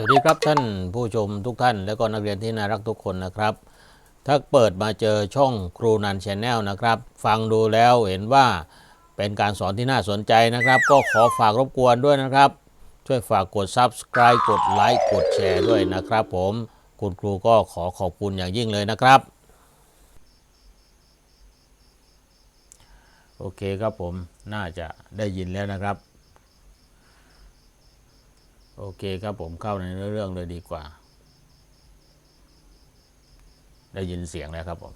สวัสดีครับท่านผู้ชมทุกท่าน และก็นักเรียนที่น่ารักทุกคนนะครับ ถ้าเปิดมาเจอช่องครูนันชแนลนะครับ ฟังดูแล้วเห็นว่าเป็นการสอนที่น่าสนใจนะครับ ก็ขอฝากรบกวนด้วยนะครับ ช่วยฝากกด Subscribe กดไลค์กดแชร์ด้วยนะครับ ผมคุณครูก็ขอขอบคุณอย่างยิ่งเลยนะครับ โอเคครับผมน่าจะได้ยินแล้วนะครับ โอเคครับผมเข้าในเรื่องเลยดีกว่า ได้ยินเสียงแล้วครับผม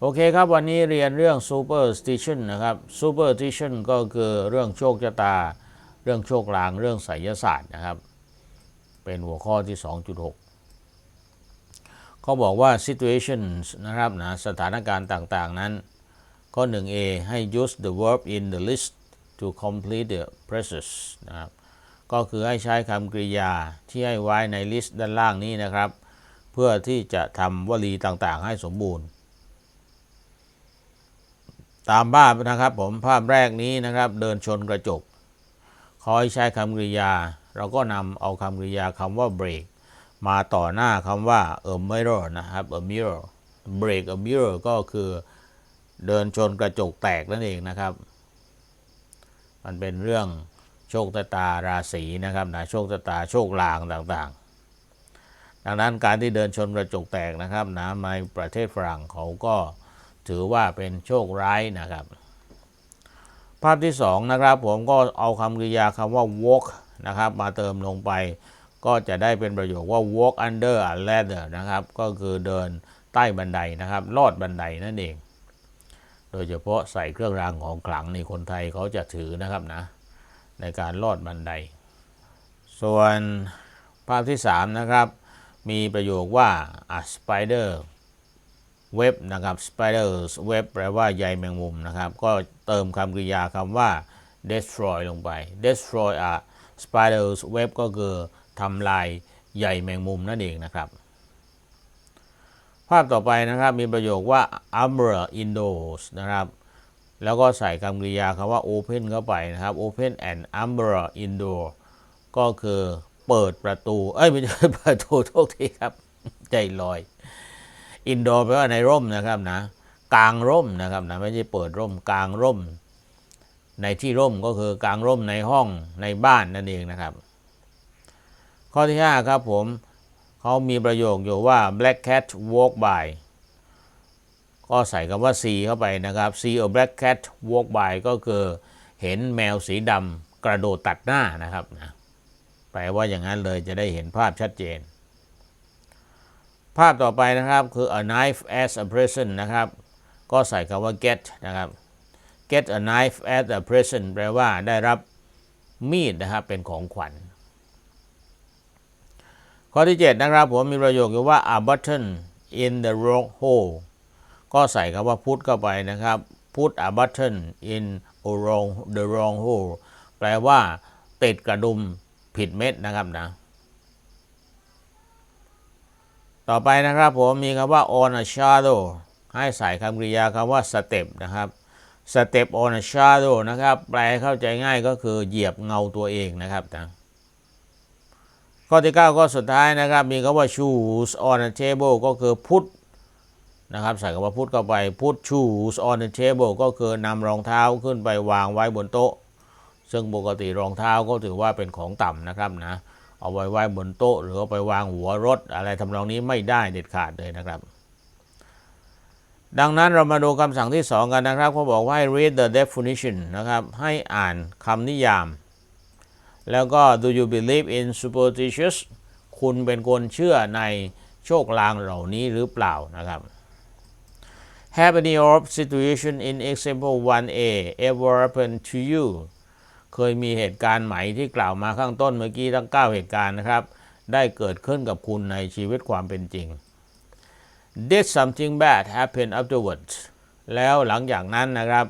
โอเคครับวันนี้เรียนเรื่อง superstition นะครับ superstition ก็คือเรื่องโชคชะตา เรื่องโชคลางเรื่องไสยศาสตร์นะครับ เป็นหัวข้อที่ 2.6เขาบอกว่า situation นะครับนะสถานการณ์ต่างๆนั้น ข้อ 1a ให้ use the verb in the list to complete the process นะครับ ก็คือให้ใช้คำกริยาที่ให้ไว้ในลิสต์ด้านล่างนี้นะครับ เพื่อที่จะทำวลีต่างๆ ให้สมบูรณ์ ตามภาพนะครับผมภาพแรกนี้นะครับ เดินชนกระจกขอให้ใช้คำกริยา เราก็นำเอาคำกริยาคำว่า break มาต่อหน้าคำว่า a mirror นะครับ a mirror break a mirror ก็คือเดินชนกระจกแตกนั่นเองนะครับ มันเป็นเรื่อง โชคชะตาราศีนะครับนะโชคชะตาโชคลางต่างๆ ดังนั้นการที่เดินชนกระจกแตกนะครับนะในประเทศฝรั่งเขาก็ถือว่าเป็นโชคร้ายนะครับ ภาพที่สองนะครับ ผมก็เอาคำกริยาคำว่า walk นะครับ มาเติมลงไปก็จะได้เป็นประโยคว่า walk under a ladder นะครับ ก็คือเดินใต้บันไดนะครับ ลอดบันไดนั่นเอง โดยเฉพาะใส่เครื่องรางของขลังนี่คนไทยเขาจะถือนะครับนะ ในการลอดบันได ส่วนภาพที่ 3 นะครับ มีประโยคว่า a spider web นะครับ spiders web แปลว่าใยแมงมุมนะครับ ก็เติมคำกริยาคำว่า destroy ลงไป destroy a spiders web ก็คือทำลายใยแมงมุมนั่นเองนะครับ ภาพต่อไปนะครับมีประโยคว่า umbrella indoors นะครับ แล้วก็ใส่คำกริยาคำว่า open เข้าไปนะครับ open and umbrella indoor ก็คือเปิดประตู เอ้ยไม่ใช่ประตูโทษทีครับ ใจลอย indoor แปลว่าในร่มนะครับนะกลางร่มนะครับนะไม่ใช่เปิดร่มกลางร่ม ในที่ร่มก็คือกลางร่มในห้องในบ้านนั่นเองนะครับ ข้อที่ 5 ครับผมเขามีประโยคอยู่ว่า black cat walk by ก็ใส่คำว่า see เข้าไปนะครับ see a black cat walk by ก็คือเห็นแมวสีดำกระโดดตัดหน้านะครับนะแปลว่าอย่างนั้นเลยจะได้เห็นภาพชัดเจน ภาพต่อไปนะครับคือ a knife as a present นะครับ ก็ใส่คำว่า get นะครับ get a knife as a present แปลว่าได้รับมีดนะครับเป็นของขวัญ ข้อที่ 7 นะครับ ผมมีประโยคอยู่ว่า a button in the wrong hole ก็ใส่คำว่า put เข้าไปนะครับ put a button in a wrong the wrong hole แปลว่า ติดกระดุมผิดเม็ดนะครับนะ ต่อไปนะครับผมมีคำว่า on a shadow ให้ใส่คำกริยาคำว่า step นะครับ step on a shadow นะครับ แปลเข้าใจง่ายก็คือเหยียบเงาตัวเองนะครับนะข้อที่ 9 ก็สุดท้ายนะครับ มีคำว่า shoes on a table ก็คือ put นะครับใส่คำว่า put เข้าไป put shoes on the table ก็คือนำรองเท้าขึ้นไปวางไว้บนโต๊ะ ซึ่งปกติรองเท้าก็ถือว่าเป็นของต่ำนะครับนะเอาไว้ไว้บนโต๊ะ หรือเอาไปวางหัวรถ อะไรทำนองนี้ไม่ได้เด็ดขาดเลยนะครับ ดังนั้นเรามาดูคำสั่งที่ 2 กันนะครับเขาบอกว่าให้ read the definition นะครับให้อ่านคำนิยาม แล้วก็ do you believe in superstitious คุณเป็นคนเชื่อในโชคลางเหล่านี้หรือเปล่านะครับ Have any of situation in example 1a ever happened to you เคยมีเหตุการณ์ไหมที่กล่าวมาข้างต้นเมื่อกี้ทั้ง 9 เหตุการณ์นะครับ ได้เกิดขึ้นกับคุณในชีวิตความเป็นจริง Did something bad happen afterwards แล้วหลังจากนั้นนะครับ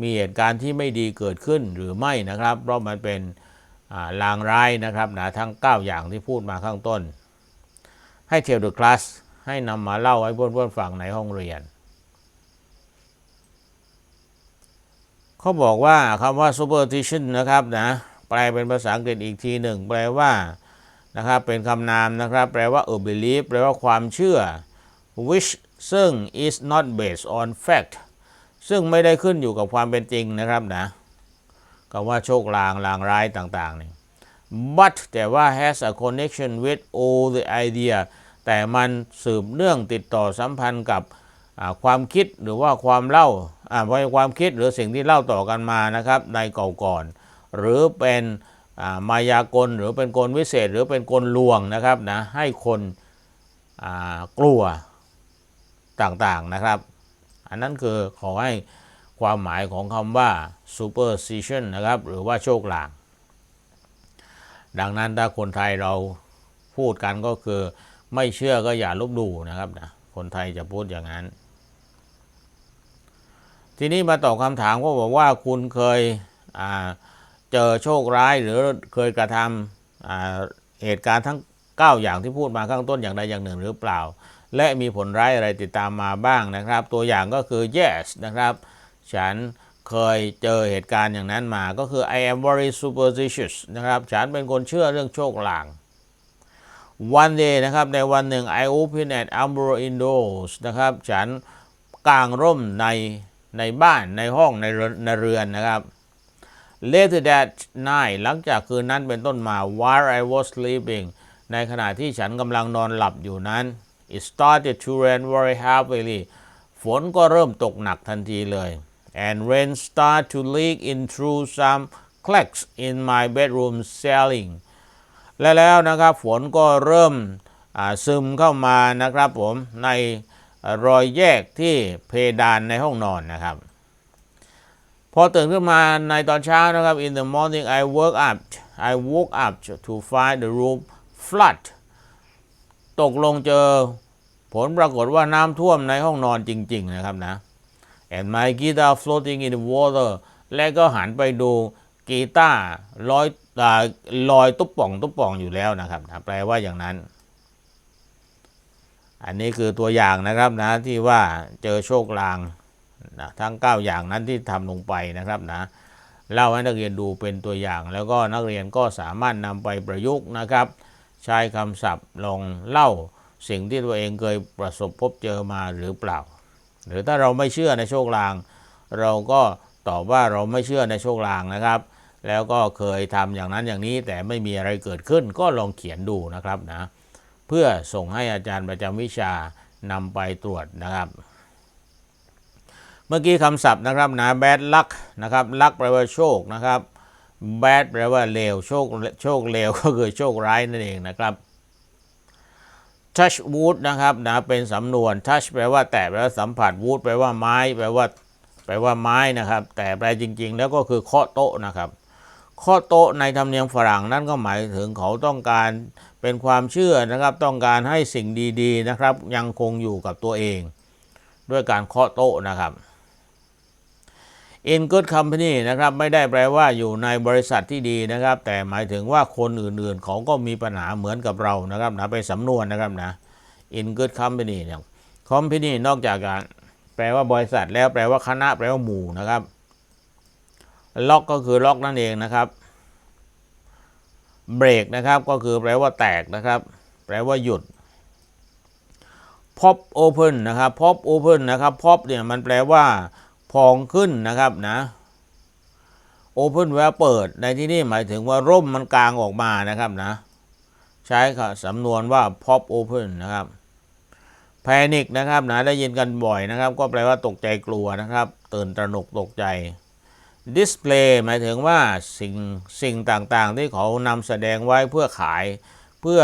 มีเหตุการณ์ที่ไม่ดีเกิดขึ้นหรือไม่นะครับ เพราะมันเป็นลางร้ายนะครับนะทั้ง 9 อย่างที่พูดมาข้างต้น ให้ tell the class ให้นำมาเล่าให้เพื่อนๆฟังในห้องเรียน เขาบอกว่าคำว่า superstition นะครับนะแปลเป็นภาษาอังกฤษอีกทีหนึ่ง แปลว่านะครับเป็นคำนามนะครับ แปลว่า a belief แปลว่าความเชื่อ which ซึ่ง is not based on fact ซึ่งไม่ได้ขึ้นอยู่กับความเป็นจริงนะครับนะคำว่าโชคลางลางร้ายต่างๆนี่ but แต่ว่า has a connection with all the idea แต่มันสืบเนื่องติดต่อสัมพันธ์กับ ความคิดหรือว่าความเล่าอ่าไม่ความคิดหรือสิ่งที่เล่าต่อกันมานะครับในเก่าก่อน หรือเป็นมายากลหรือเป็นกลวิเศษ หรือเป็นกลลวงนะครับนะให้คนกลัวต่างๆนะครับ อันนั้นคือขอให้ความหมายของคำว่า superstition นะครับหรือว่าโชคลาง ดังนั้นถ้าคนไทยเราพูดกันก็คือไม่เชื่อก็อย่าลบหลู่นะครับนะคนไทยจะพูดอย่างนั้น ทีนี้มาตอบคำถามก็บอกว่าคุณเคยเจอโชคร้ายหรือเคยกระทำเหตุการณ์ทั้ง 9 อย่างที่พูดมาข้างต้นอย่างใดอย่างหนึ่งหรือเปล่า และมีผลร้ายอะไรติดตามมาบ้างนะครับ ตัวอย่างก็คือ yes นะครับ ฉันเคยเจอเหตุการณ์อย่างนั้นมาก็คือ I am very superstitious นะครับฉันเป็นคนเชื่อเรื่องโชคลาง one day นะครับในวันหนึ่ง I open an umbrella indoors นะครับ ฉันกางร่มใน ในบ้านในห้องในเรือนในเรือนนะครับ later that night หลังจากคืนนั้นเป็นต้นมา while I was sleeping ในขณะที่ฉันกำลังนอนหลับอยู่นั้น it started to rain very heavily ฝนก็เริ่มตกหนักทันทีเลย and rain started to leak in through some cracks in my bedroom ceiling และแล้วนะครับฝนก็เริ่มซึมเข้ามานะครับผมใน รอยแยกที่เพดานในห้องนอนนะครับ พอตื่นขึ้นมาในตอนเช้านะครับ in the morning I woke up I woke up to find the room flood ตกลงเจอผลปรากฏว่าน้ำท่วมในห้องนอนจริง ๆ นะครับนะ and my guitar floating in the water และก็หันไปดูกีตาร์ลอยลอยตุ๊บป่องตุ๊บป่องอยู่แล้วนะครับ แปลว่าอย่างนั้น อันนี้คือตัวอย่างนะครับนะที่ว่าเจอโชคลางนะทั้ง 9 อย่างนั้นที่ทำลงไปนะครับนะเล่าให้นักเรียนดูเป็นตัวอย่าง แล้วก็นักเรียนก็สามารถนำไปประยุกต์นะครับ ใช้คำศัพท์ลองเล่าสิ่งที่ตัวเองเคยประสบพบเจอมาหรือเปล่า หรือถ้าเราไม่เชื่อในโชคลาง เราก็ตอบว่าเราไม่เชื่อในโชคลางนะครับ แล้วก็เคยทำอย่างนั้นอย่างนี้แต่ไม่มีอะไรเกิดขึ้นก็ลองเขียนดูนะครับนะ เพื่อส่งให้อาจารย์ประจำวิชานำไปตรวจนะครับ เมื่อกี้คำศัพท์นะครับนะ bad luck นะครับ luck แปลว่าโชคนะครับ bad แปลว่าเลวโชคโชคเลวก็คือโชคร้ายนั่นเองนะครับ touch wood นะครับนะเป็นสำนวน touch แปลว่าแตะแปลว่าสัมผัส wood แปลว่าไม้แปลว่าแปลว่าไม้นะครับ แต่แปลจริง ๆ แล้วก็คือเคาะโต๊ะนะครับเคาะโต๊ะในธรรมเนียมฝรั่งนั่นก็หมายถึงเขาต้องการ เป็นความเชื่อนะครับต้องการให้สิ่งดีๆนะครับ ยังคงอยู่กับตัวเอง ด้วยการเคาะโต๊ะนะครับ in good company นะครับไม่ได้แปลว่าอยู่ในบริษัทที่ดีนะครับ แต่หมายถึงว่าคนอื่นๆ เขาก็มีปัญหาเหมือนกับเรานะครับนะเป็นสำนวนนะครับนะ in good company เนี่ย company นอกจากการแปลว่าบริษัทแล้วแปลว่าคณะแปลว่าหมู่นะครับล็อกก็คือล็อกนั่นเองนะครับ เบรกนะครับก็คือแปลว่าแตกนะครับ แปลว่าหยุด pop open นะครับ pop open นะครับ pop เนี่ยมันแปลว่า พองขึ้นนะครับนะ open แปลว่าเปิด ในที่นี้หมายถึงว่าร่มมันกลางออกมานะครับนะ ใช้สำนวนว่า pop open นะครับ panic นะครับนะได้ยินกันบ่อยนะครับ ก็แปลว่าตกใจกลัวนะครับ ตื่นตระหนกตกใจ display หมายถึงว่าสิ่งสิ่งต่างๆ ที่เขานำแสดงไว้เพื่อขายเพื่อ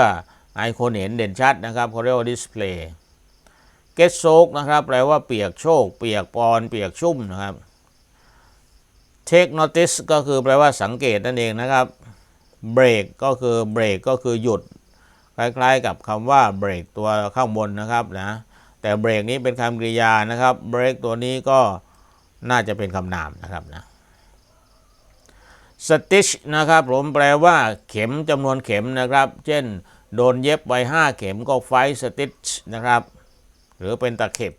ให้คนเห็นเด่นชัดนะครับเขาเรียกว่า display get soak นะครับแปลว่าเปียกโชก เปียกปอน เปียกชุ่มนะครับ take notice ก็คือแปลว่าสังเกตนั่นเองนะครับ break ก็คือ break ก็คือหยุด คล้ายๆ กับคำว่า break ตัวข้างบนนะครับนะแต่ break นี้เป็นคำกริยานะครับ break ตัวนี้ก็น่าจะเป็นคำนามนะครับนะ stitch นะครับผมแปลว่าเข็มจำนวนเข็มนะครับ เช่น โดนเย็บไป5เข็มก็ไฟ stitch นะครับ หรือเป็นตะเข็บ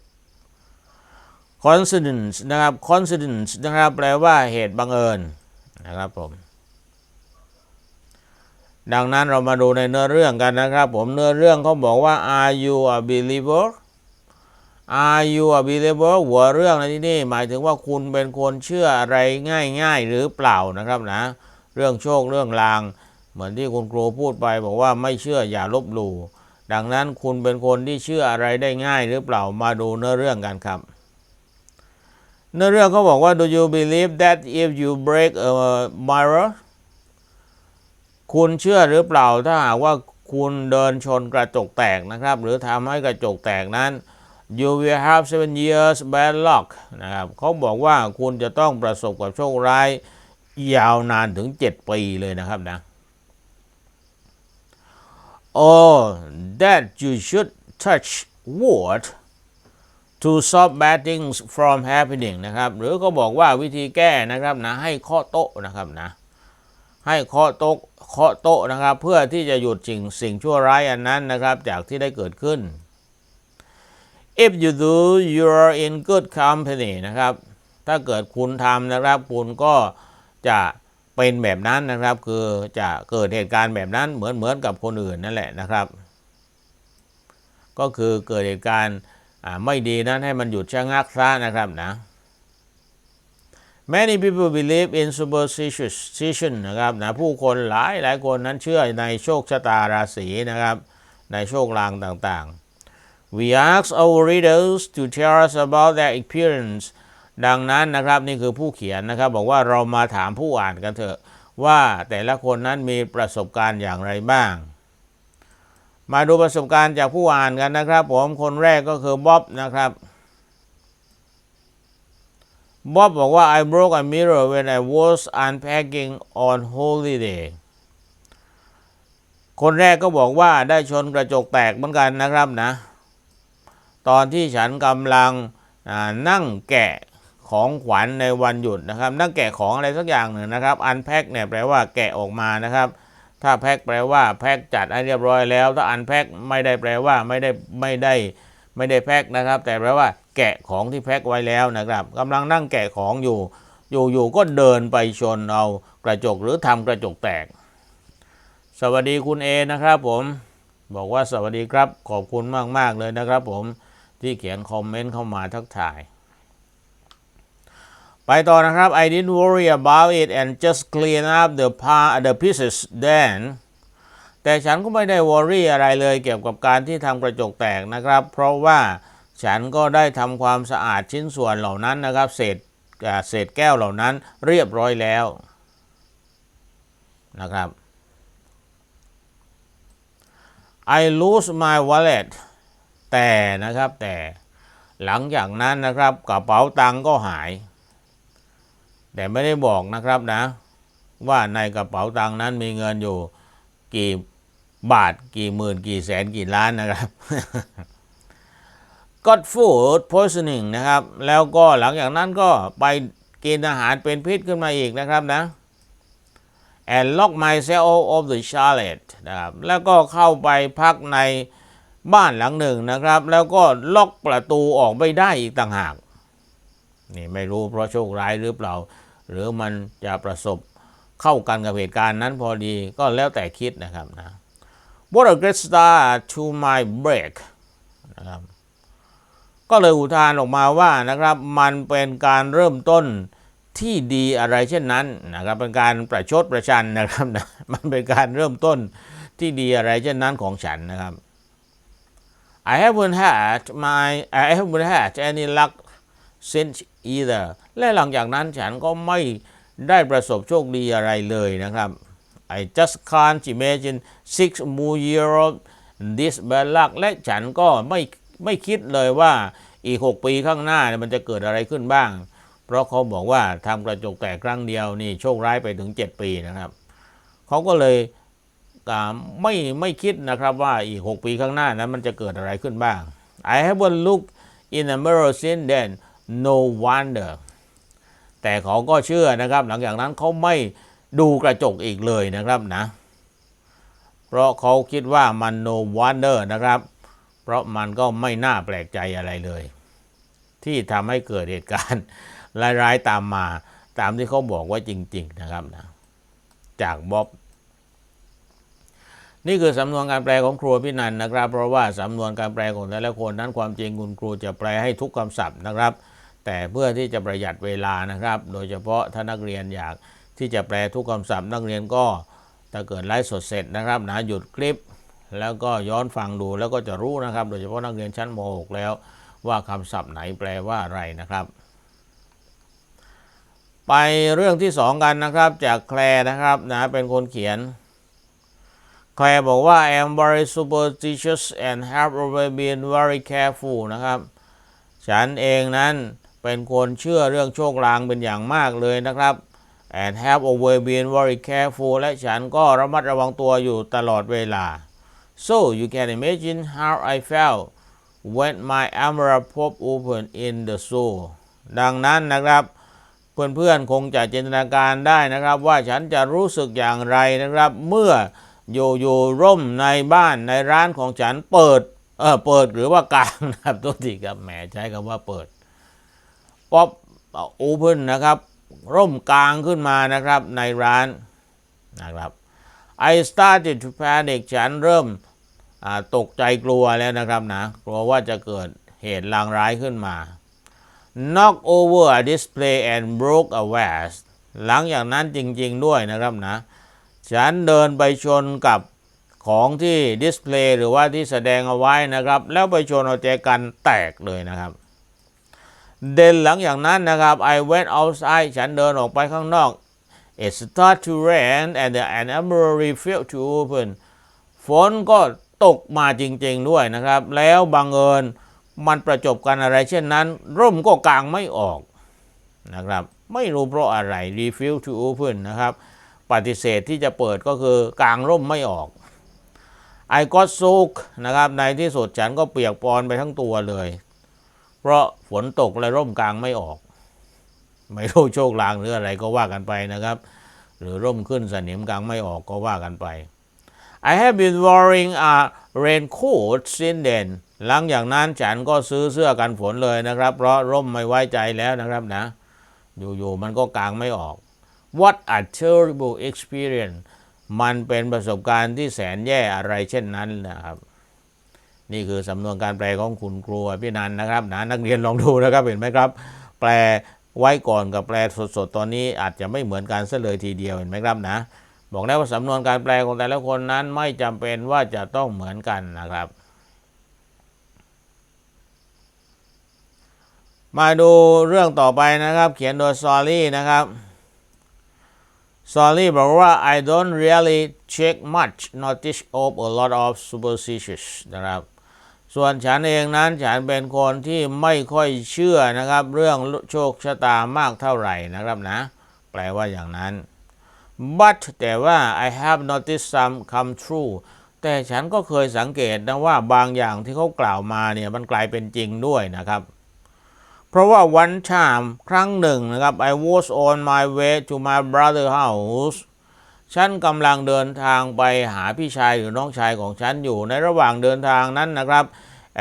coincidence นะครับ coincidence นะครับแปลว่าเหตุบังเอิญนะครับผมดังนั้นเรามาดูในเนื้อเรื่องกันนะครับ ผมเนื้อเรื่องเขาบอกว่า are you a believer are you a believer หัวเรื่องในที่นี่หมายถึงว่าคุณเป็นคนเชื่ออะไรง่ายๆ หรือเปล่านะครับนะ เรื่องโชคเรื่องลาง เหมือนที่คุณครูพูดไป บอกว่าไม่เชื่ออย่าลบหลู่ดังนั้นคุณเป็นคนที่เชื่ออะไรได้ง่ายหรือเปล่ามาดูเนื้อเรื่องกันครับเนื้อเรื่องเขาบอกว่า do you believe that if you break a mirror คุณเชื่อหรือเปล่าถ้าหากว่าคุณเดินชนกระจกแตกนะครับ หรือทำให้กระจกแตกนั้น you will have seven years bad luck นะครับเขาบอกว่าคุณจะต้องประสบกับโชคร้ายยาวนานถึง 7 ปีเลยนะครับนะ or that you should touch wood to stop bad things from happening นะครับ หรือก็บอกว่าวิธีแก้นะครับนะให้เคาะโต๊ะนะครับนะ ให้เคาะโต๊ะเคาะโต๊ะนะครับ เพื่อที่จะหยุดสิ่งสิ่งชั่วร้ายอันนั้นนะครับ จากที่ได้เกิดขึ้น if you do you're in good company นะครับ ถ้าเกิดคุณทำนะครับ คุณก็จะเป็นแบบนั้นนะครับ คือจะเกิดเหตุการณ์แบบนั้นเหมือนเหมือนกับคนอื่นนั่นแหละนะครับ ก็คือเกิดเหตุการณ์ไม่ดีนั้นให้มันหยุดชะงักซะนะครับนะ Many people believe in superstition นะครับนะผู้คนหลายหลายคนนั้นเชื่อในโชคชะตาราศีนะครับ ในโชคลางต่างๆ We ask our readers to tell us about their experience ดังนั้นนะครับนี่คือผู้เขียนนะครับบอกว่าเรามาถามผู้อ่านกันเถอะว่าแต่ละคนนั้นมีประสบการณ์อย่างไรบ้าง มาดูประสบการณ์จากผู้อ่านกันนะครับ ผมคนแรกก็คือบ๊อบนะครับบ๊อบบอกว่า I broke a mirror when I was unpacking on holiday คนแรกก็บอกว่าได้ชนกระจกแตกเหมือนกันนะครับนะ ตอนที่ฉันกำลังนั่งแกะของขวัญในวันหยุดนะครับ นั่งแกะของอะไรสักอย่างหนึ่งนะครับ unpack เนี่ยแปลว่าแกะออกมานะครับ ถ้าแพ็คแปลว่าแพ็คจัดให้เรียบร้อยแล้ว ถ้า unpack ไม่ได้แปลว่าไม่ได้ไม่ได้ไม่ได้แพ็คนะครับ แต่แปลว่าแกะของที่แพ็คไว้แล้วนะครับกำลังนั่งแกะของอยู่อยู่อยู่ก็เดินไปชนเอากระจกหรือทำกระจกแตก สวัสดีคุณเอนะครับผม บอกว่าสวัสดีครับขอบคุณมากๆเลยนะครับผม ที่เขียนคอมเมนต์เข้ามาทักทาย ไปต่อนะครับ I didn't worry about it and just clean up the part the pieces then แต่ฉันก็ไม่ได้วอรี่อะไรเลยเกี่ยวกับการที่ทำกระจกแตกนะครับ เพราะว่าฉันก็ได้ทำความสะอาดชิ้นส่วนเหล่านั้นนะครับ เศษเศษแก้วเหล่านั้นเรียบร้อยแล้วนะครับ I lose my wallet แต่นะครับแต่หลังจากนั้นนะครับกระเป๋าตังก็หาย แต่ไม่ได้บอกนะครับนะ ว่าในกระเป๋าตังนั้นมีเงินอยู่กี่บาทกี่หมื่นกี่แสนกี่ล้านนะครับ got food poisoning นะครับ แล้วก็หลังจากนั้นก็ไปกินอาหารเป็นพิษขึ้นมาอีกนะครับนะ and lock myself of the chalet นะครับแล้วก็เข้าไปพักใน บ้านหลังหนึ่งนะครับ แล้วก็ล็อกประตูออกไม่ได้อีกต่างหาก นี่ไม่รู้เพราะโชคร้ายหรือเปล่า หรือมันจะประสบเข้ากันกับเหตุการณ์นั้นพอดีก็แล้วแต่คิดนะครับนะ What a great start to my break นะครับก็เลยอุทานออกมาว่านะครับ มันเป็นการเริ่มต้นที่ดีอะไรเช่นนั้นนะครับ เป็นการประชดประชันนะครับนะมันเป็นการเริ่มต้นที่ดีอะไรเช่นนั้นของฉันนะครับ I haven't had my I haven't had any luck since either และหลังจากนั้นฉันก็ไม่ได้ประสบโชคดีอะไรเลยนะครับ I just can't imagine six more years of this bad luck และฉันก็ไม่ไม่คิดเลยว่าอีก 6 ปีข้างหน้าเนี่ยมันจะเกิดอะไรขึ้นบ้าง เพราะเขาบอกว่าทำกระจกแตกครั้งเดียวนี่โชคร้ายไปถึง 7 ปีนะครับ เขาก็เลย ไม่ไม่คิดนะครับว่าอีก 6 ปีข้างหน้านั้นมันจะเกิดอะไรขึ้นบ้าง I haven't looked in the mirror since then no wonder แต่เขาก็เชื่อนะครับ หลังจากนั้นเขาไม่ดูกระจกอีกเลยนะครับนะ เพราะเขาคิดว่ามัน no wonder นะครับ เพราะมันก็ไม่น่าแปลกใจอะไรเลย ที่ทำให้เกิดเหตุการณ์ร้ายๆตามมา ตามที่เขาบอกว่าจริง ๆ นะครับนะ จากบ๊อบ นี่คือสำนวนการแปลของครูพี่นันนะครับ เพราะว่าสำนวนการแปลของแต่ละคนนั้นความจริงคุณครูจะแปลให้ทุกคำศัพท์นะครับ แต่เพื่อที่จะประหยัดเวลานะครับ โดยเฉพาะถ้านักเรียนอยากที่จะแปลทุกคำศัพท์ นักเรียนก็ถ้าเกิดไลฟ์สดเสร็จนะครับนะหยุดคลิป แล้วก็ย้อนฟังดูแล้วก็จะรู้นะครับ โดยเฉพาะนักเรียนชั้นม .6 แล้ว ว่าคำศัพท์ไหนแปลว่าอะไรนะครับไปเรื่องที่สองกันนะครับจากแคลนะครับนะเป็นคนเขียน แคลบอกว่า I am very superstitious and have always been very careful นะครับ ฉันเองนั้นเป็นคนเชื่อเรื่องโชคลางเป็นอย่างมากเลยนะครับ and have always been very careful และฉันก็ระมัดระวังตัวอยู่ตลอดเวลา so you can imagine how I felt when my umbrella popped open in the zoo ดังนั้นนะครับ เพื่อนๆคงจะจินตนาการได้นะครับ ว่าฉันจะรู้สึกอย่างไรนะครับ เมื่อ อยู่อยู่ร่มในบ้านในร้านของฉันเปิดเออเปิดหรือว่ากลางนะครับตัวทีครับแหมใช้คำว่าเปิดป๊อปโอเพนนะครับ ร่มกลางขึ้นมานะครับในร้านนะครับ I started to panic ฉันเริ่มตกใจกลัวแล้วนะครับนะกลัวว่าจะเกิดเหตุลางร้ายขึ้นมา knock over a display and broke a vase หลังจากนั้นจริง ๆ ด้วยนะครับนะ ฉันเดินไปชนกับของที่ดิสเพลย์หรือว่าที่แสดงเอาไว้นะครับ แล้วไปชนเอาใจกันแตกเลยนะครับ เดินหลังอย่างนั้นนะครับ I went outside ฉันเดินออกไปข้างนอก It started to rain and the armory failed to open ฝนก็ตกมาจริงๆด้วยนะครับ แล้วบังเอิญมันประจบกันอะไรเช่นนั้น ร่มก็กลางไม่ออกนะครับ ไม่รู้เพราะอะไร refuse to open นะครับ ปฏิเสธที่จะเปิดก็คือกลางร่มไม่ออก I got soaked นะครับในที่สุดฉันก็เปียกปอนไปทั้งตัวเลย เพราะฝนตกและร่มกลางไม่ออก ไม่รู้โชคลางหรืออะไรก็ว่ากันไปนะครับ หรือร่มขึ้นสนิมกลางไม่ออกก็ว่ากันไป I have been wearing a raincoat since then หลังอย่างนั้นฉันก็ซื้อเสื้อกันฝนเลยนะครับ เพราะร่มไม่ไว้ใจแล้วนะครับนะ อยู่ๆมันก็กลางไม่ออก What a terrible experience มันเป็นประสบการณ์ที่แสนแย่อะไรเช่นนั้นนะครับ นี่คือสำนวนการแปลของคุณครูพี่นันนะครับนะนักเรียนลองดูนะครับเห็นไหมครับ แปลไว้ก่อนกับแปลสดๆ ตอนนี้อาจจะไม่เหมือนกันซะเลยทีเดียวเห็นไหมครับนะ บอกแล้วว่าสำนวนการแปลของแต่ละคนนั้นไม่จำเป็นว่าจะต้องเหมือนกันนะครับ มาดูเรื่องต่อไปนะครับ เขียนโดยซอรี่นะครับ ซอรี่บอกว่า I don't really check much notice of a lot of superstitious นะครับ ส่วนฉันเองนั้นฉันเป็นคนที่ไม่ค่อยเชื่อนะครับ เรื่องโชคชะตามากเท่าไหร่นะครับนะ แปลว่าอย่างนั้น but แต่ว่า I have noticed some come true แต่ฉันก็เคยสังเกตนะว่าบางอย่างที่เขากล่าวมาเนี่ยมันกลายเป็นจริงด้วยนะครับ ราะว่าวันชามครั้งหนึ่งนะครับ I was on my way to my brother house ฉันกำลังเดินทางไปหาพี่ชายหรือน้องชายของฉันอยู่ในระหว่างเดินทางนั้นนะครับ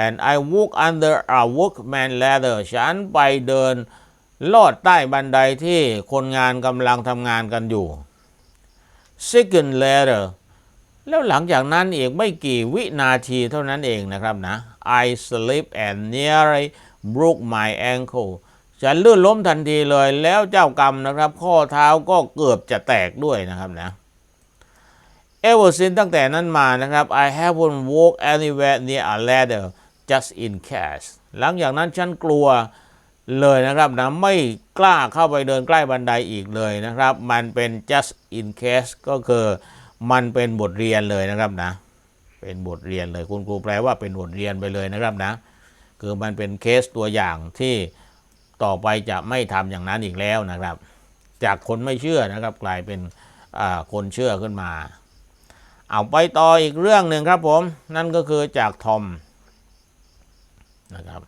and I walk under a workman ladder ฉันไปเดินลอดใต้บันไดที่คนงานกำลังทำงานกันอยู่ second ladder แล้วหลังจากนั้นอีกไม่กี่วินาทีเท่านั้นเองนะครับนะ I slipped and nearly broke my ankle ฉันลื่นล้มทันทีเลยแล้วเจ้ากรรมนะครับ ข้อเท้าก็เกือบจะแตกด้วยนะครับนะ ever since ตั้งแต่นั้นมานะครับ I haven't walked anywhere near a ladder just in case หลังจากนั้นฉันกลัวเลยนะครับนะไม่กล้าเข้าไปเดินใกล้บันไดอีกเลยนะครับ มันเป็น just in case ก็คือมันเป็นบทเรียนเลยนะครับนะ เป็นบทเรียนเลยคุณครูแปลว่าเป็นบทเรียนไปเลยนะครับนะ คือมันเป็นเคสตัวอย่างที่ต่อไปจะไม่ทำอย่างนั้นอีกแล้วนะครับ จากคนไม่เชื่อนะครับ กลายเป็นคนเชื่อขึ้นมา เอาไปต่ออีกเรื่องหนึ่งครับผม นั่นก็คือจากทอมนะครับ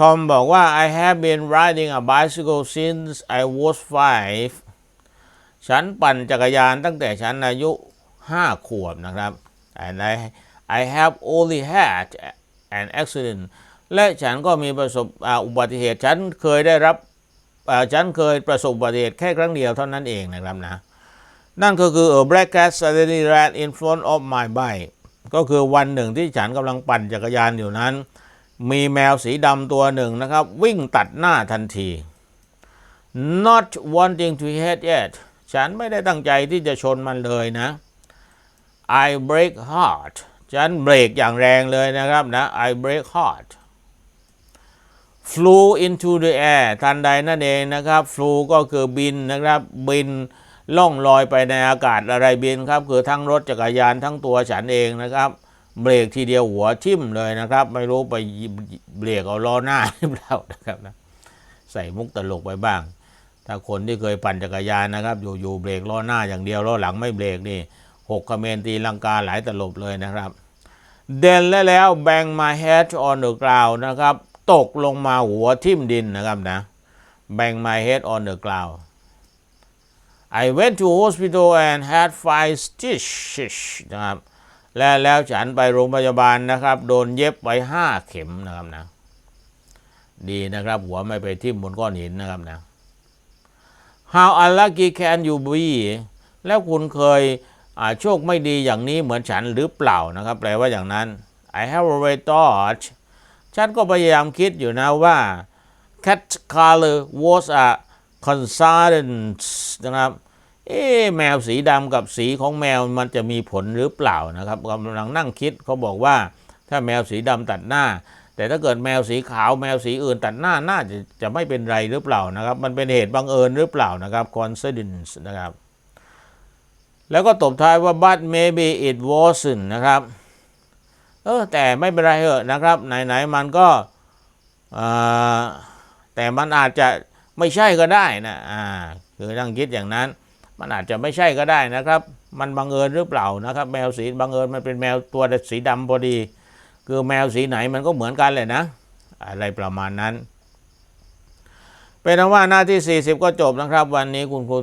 ทอมบอกว่า I have been riding a bicycle since I was five ฉันปั่นจักรยานตั้งแต่ฉันอายุห้าขวบนะครับ and I I have only had an accident และฉันก็มีประสบอุบัติเหตุ ฉันเคยได้รับฉันเคยประสบอุบัติเหตุแค่ครั้งเดียวเท่านั้นเองนะครับนะ นั่นก็คือ a black cat suddenly ran in front of my bike ก็คือวันหนึ่งที่ฉันกำลังปั่นจักรยานอยู่นั้น มีแมวสีดำตัวหนึ่งนะครับ วิ่งตัดหน้าทันที not wanting to hit it ฉันไม่ได้ตั้งใจที่จะชนมันเลยนะ I brake hard ฉันเบรกอย่างแรงเลยนะครับนะ I brake hard flew into the air ทันใดนั่นเองนะครับ flew ก็คือบินนะครับ บินล่องลอยไปในอากาศอะไรบินครับ คือทั้งรถจักรยานทั้งตัวฉันเองนะครับ เบรกทีเดียวหัวทิ่มเลยนะครับ ไม่รู้ไปเบรกเอาล้อหน้าหรือเปล่านะครับนะใส่มุกตลกไปบ้าง ถ้าคนที่เคยปั่นจักรยานนะครับ อยู่ๆเบรกล้อหน้าอย่างเดียวล้อหลังไม่เบรกนี่หกคเมนตีลังกาหลายตลบเลยนะครับ เดินแล้วแล้ว bang my head on the ground นะครับ ตกลงมาหัวทิ่มดินนะครับนะ bang my head on the ground I went to hospital and had five stitches นะครับและแล้วฉันไปโรงพยาบาลนะครับ โดนเย็บไปห้าเข็มนะครับนะ ดีนะครับ หัวไม่ไปทิ่มบนก้อนหินนะครับนะ How unlucky can you be แล้วคุณเคย โชคไม่ดีอย่างนี้เหมือนฉันหรือเปล่านะครับ แปลว่าอย่างนั้น I have always thought ฉันก็พยายามคิดอยู่นะว่า cat color was a concern นะครับ เอ๊แมวสีดำกับสีของแมวมันจะมีผลหรือเปล่านะครับกำลังนั่งคิดเขาบอกว่า ถ้าแมวสีดำตัดหน้า แต่ถ้าเกิดแมวสีขาวแมวสีอื่นตัดหน้าน่าจะจะไม่เป็นไรหรือเปล่านะครับ มันเป็นเหตุบังเอิญหรือเปล่านะครับ coincidence นะครับ แล้วก็ตบท้ายว่า but maybe it wasn't นะครับ เออแต่ไม่เป็นไรเถอะนะครับ ไหนๆมันก็แต่มันอาจจะไม่ใช่ก็ได้นะอ่าคือนั่งคิดอย่างนั้น มันอาจจะไม่ใช่ก็ได้นะครับ มันบังเอิญหรือเปล่านะครับ แมวสีบังเอิญมันเป็นแมวตัวสีดำพอดี คือแมวสีไหนมันก็เหมือนกันเลยนะ อะไรประมาณนั้น เป็นอันว่าหน้าที่ 40 ก็จบนะครับ วันนี้คุณครู